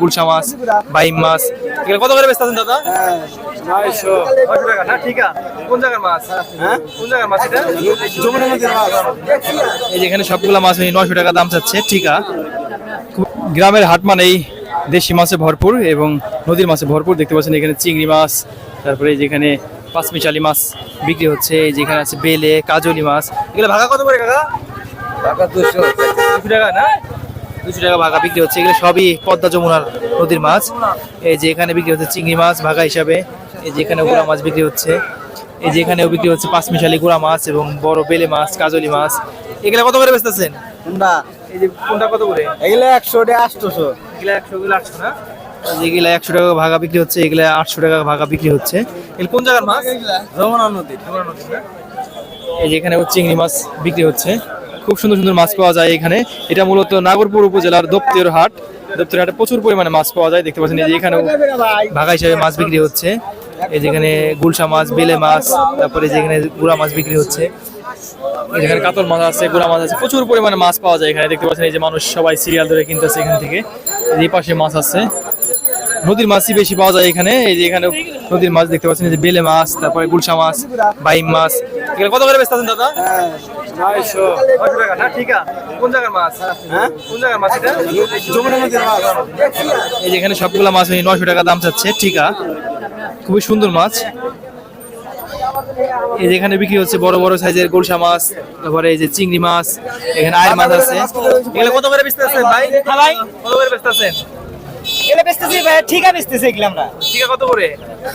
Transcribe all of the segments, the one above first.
গুলশা মাছ বাইম মাছ। এগুলো কত করে বেচতেছেন দাদা? নয়শো। টাকা না ঠিক? আছে কোন জায়গার মাছ? হ্যাঁ? কোন জায়গার মাছ এটা? যমুনা নদীর মাছ। এই যে এখানে সবগুলো মাছ এই নয়শো টাকা দাম চাচ্ছে ঠিকা? গ্রামের হাট মানেই দেশি মাছে ভরপুর এবং নদীর মাছে ভরপুর। দেখতে পাচ্ছেন এখানে চিংড়ি মাছ তারপরে এই যেখানে পাঁচমিশালি মাছ বিক্রি হচ্ছে এই যেখানে আছে বেলে কাজলি মাছ। এগুলো ভাগা কত করে কাকা? টাকা দুশো দুশো টাকা না? দুশো টাকা ভাগা বিক্রি হচ্ছে। এগুলো সবই পদ্মা যমুনার নদীর মাছ। এই যে এখানে বিক্রি হচ্ছে চিংড়ি মাছ ভাগা হিসাবে। এই যে এখানে গুড়া মাছ বিক্রি হচ্ছে। এই যে এখানেও বিক্রি হচ্ছে পাঁচমিশালি গুড়া মাছ এবং বড় বেলে মাছ কাজলি মাছ। এগুলো কত করে বেচতেছেন? না এই যে কোনটা কত করে? এগুলো একশো আটশোশো। এগুলো একশো এগুলো আটশো না? যেগুলো একশো টাকা ভাগা বিক্রি হচ্ছে এগুলো আটশো টাকা ভাগা বিক্রি হচ্ছে। এগুলো কোন জায়গার মাছ? যমুনা এই যে এখানে চিংড়ি মাছ বিক্রি হচ্ছে। খুব সুন্দর সুন্দর মাছ পাওয়া যায় এখানে। এটা মূলত নাগরপুর উপজেলার দপ্তর হাট। দপ্তর হাটে প্রচুর পরিমাণে মাছ পাওয়া যায়। দেখতে পাচ্ছেন এই যে এখানেও ভাগা হিসাবে মাছ বিক্রি হচ্ছে। এই যেখানে গুলশা মাছ, বেলে মাছ, তারপরে যেখানে গুড়া মাছ বিক্রি হচ্ছে। এখানে কাতল মাছ আছে, গুড়া মাছ আছে, প্রচুর পরিমাণে মাছ পাওয়া যায় এখানে। দেখতে পাচ্ছেন এই যে মানুষ সবাই সিরিয়াল ধরে কিনতেছে এখান থেকে। এই পাশে মাছ আছে। নদীর মাছই বেশি পাওয়া যায় এখানে। এই যে এখানে নদীর মাছ দেখতে পাচ্ছেন এই যে বেলে মাছ তারপরে গুলশা মাছ বাইম মাছ। এগুলো কত করে বেচতেছেন দাদা? নয়শো। নয়শো টাকা না ঠিক। আছে কোন জায়গার মাছ? হ্যাঁ? কোন জায়গার মাছ এটা? যমুনা নদীর মাছ। এই যে এখানে সবগুলা মাছ নয়শো টাকা দাম চাচ্ছে ঠিক। আছে খুবই সুন্দর মাছ। এই যে এখানে বিক্রি হচ্ছে বড় বড় সাইজের গোলসা মাছ তারপরে এই যে চিংড়ি মাছ এখানে আয়ের মাছ আছে। এগুলো কত করে ভাই হ্যাঁ ভাই? কত করে বেচতেছেন এগুলো বেচতেছি ঠিক বেচতেছি এগুলো আমরা। ঠিক কত করে?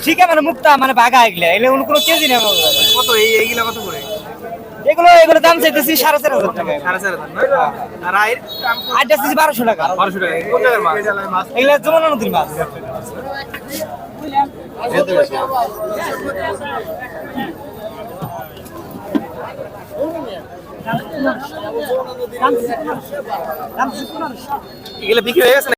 ঠিক মানে মুক্তা মানে বাঘা এগুলো। এগুলো অন্য কোনো কেজি নেই কত এই এইগুলা কত করে? এগুলো এগুলো দাম চাইতেছি সাড়ে চার হাজার টাকা সাড়ে চার হাজার না আর আয়ের চাইতেছি বারোশো টাকা। বারোশো টাকা। এগুলো যমুনা নদীর মাছ। এগুলো বিক্রি হয়ে গেছে